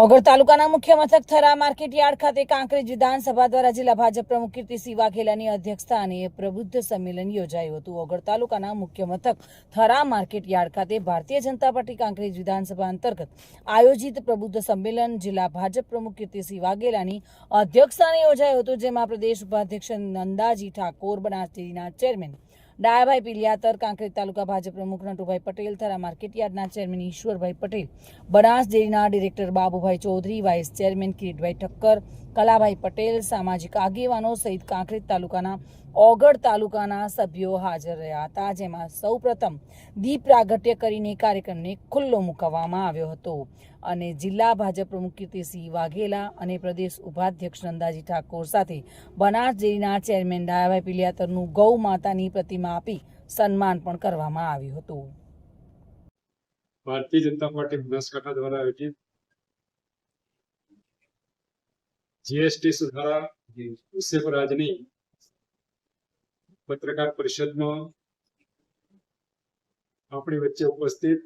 ઓગળ તાલુકાના મુખ્ય મથક થરા માર્કેટ યાર્ડ ખાતે કાંકરેજ વિધાનસભા દ્વારા જિલ્લા ભાજપ પ્રમુખ કીર્તિસિંહ વાઘેલાની અધ્યક્ષસ્થાને પ્રબુદ્ધ સંમેલન યોજાયું હતું. ઓગળ તાલુકાના મુખ્ય મથક થરા માર્કેટ યાર્ડ ખાતે ભારતીય જનતા પાર્ટી કાંકરેજ વિધાનસભા અંતર્ગત આયોજિત પ્રબુદ્ધ સંમેલન જિલ્લા ભાજપ પ્રમુખ કીર્તિસિંહ વાઘેલાની અધ્યક્ષસ્થાને યોજાયું હતું, જેમાં પ્રદેશ ઉપાધ્યક્ષ નંદાજી ઠાકોર બનાસડેરીના ચેરમેન ડાયાભાઈ પિલિયાતર, કાંકરેજ તાલુકા ભાજપ પ્રમુખ નટુભાઈ પટેલ થરા માર્કેટયાર્ડના ચેરમેન ઈશ્વરભાઈ પટેલ, બનાસ ડેરીના director Babubhai Chaudhary, vice chairman Kiritbhai Thakkar Kalabhai Patel, સામાજિક આગેવાનો સહિત કાંકરેજ તાલુકાના ઓગળ તાલુકાના સભ્યો હાજર રહ્યા હતા, જેમાં સૌપ્રથમ દીપ પ્રાગટ્ય કરીને કાર્યક્રમને ખુલ્લો મૂકવામાં આવ્યો હતો. અને જિલ્લા ભાજપ પ્રમુખ કીર્તિસિંહ વાઘેલા અને પ્રદેશ ઉપાધ્યક્ષ નંદાજી ઠાકોર સાથે બનાસ ડેરીના ચેરમેન ડાયાભાઈ પિલિયાતરનું ગૌ માતાની પ્રતિમા આપી સન્માન પણ કરવામાં આવ્યું હતું. ભારતીય જનતા પાર્ટી બનાસકાંઠા દ્વારા આયોજિત જીએસટી સુધારા વિષય પર આજની પત્રકાર પરિષદમાં આપણી વચ્ચે ઉપસ્થિત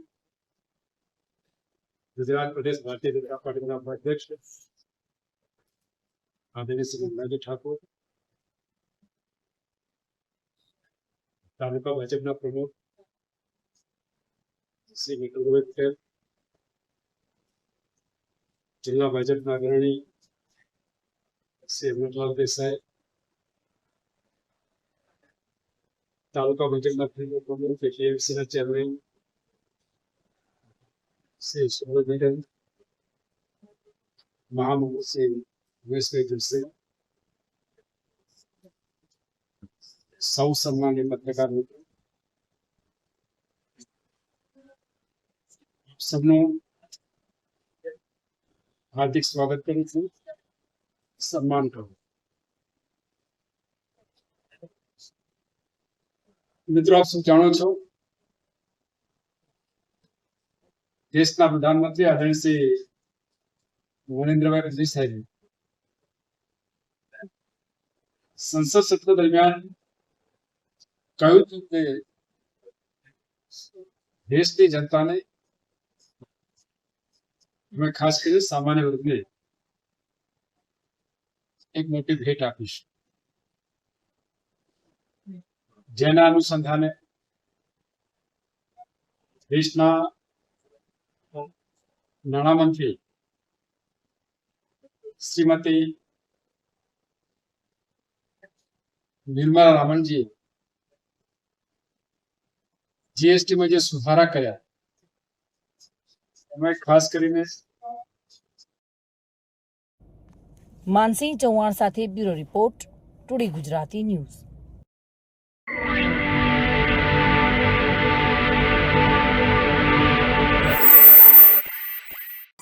ગુજરાત પ્રદેશ ભારતીય જનતા પાર્ટીના ઉપાધ્યક્ષ આદરણીય શ્રી નંદાજી ઠાકોર તાલુકા ભાજપના પ્રમુખ શ્રી નિકુલભાઈ પટેલ જિલ્લા ભાજપના અગ્રણી सेवनाथ देसाई तालुका मीटिंग मंत्री प्रमुख केएमसी ना चेयरमैन से सोलह मीटन महामंत्री से वेस्ट तो वेजर से सौ सम्मानित पत्रकार सब सबने हार्दिक स्वागत करते हैं સન્માન કરું મિત્રો આપ શું જાણો છો દેશના પ્રધાનમંત્રી આદરણીય શ્રી નરેન્દ્રભાઈ મોદી સાહેબ સંસદ સત્ર દરમિયાન કહ્યું હતું કે દેશની જનતાને અમે ખાસ કરીને સામાન્ય વર્ગને એક મોટી ભેટ આપીશ. જેના અનુસંધાને દેશના નાણામંત્રી શ્રીમતી નિર્મલા રામનજી જીએસટીમાં જે સુધારા કર્યા, એમાં ખાસ કરીને માનસિંહ ચૌહાણ સાથે bureau report today Gujarati news.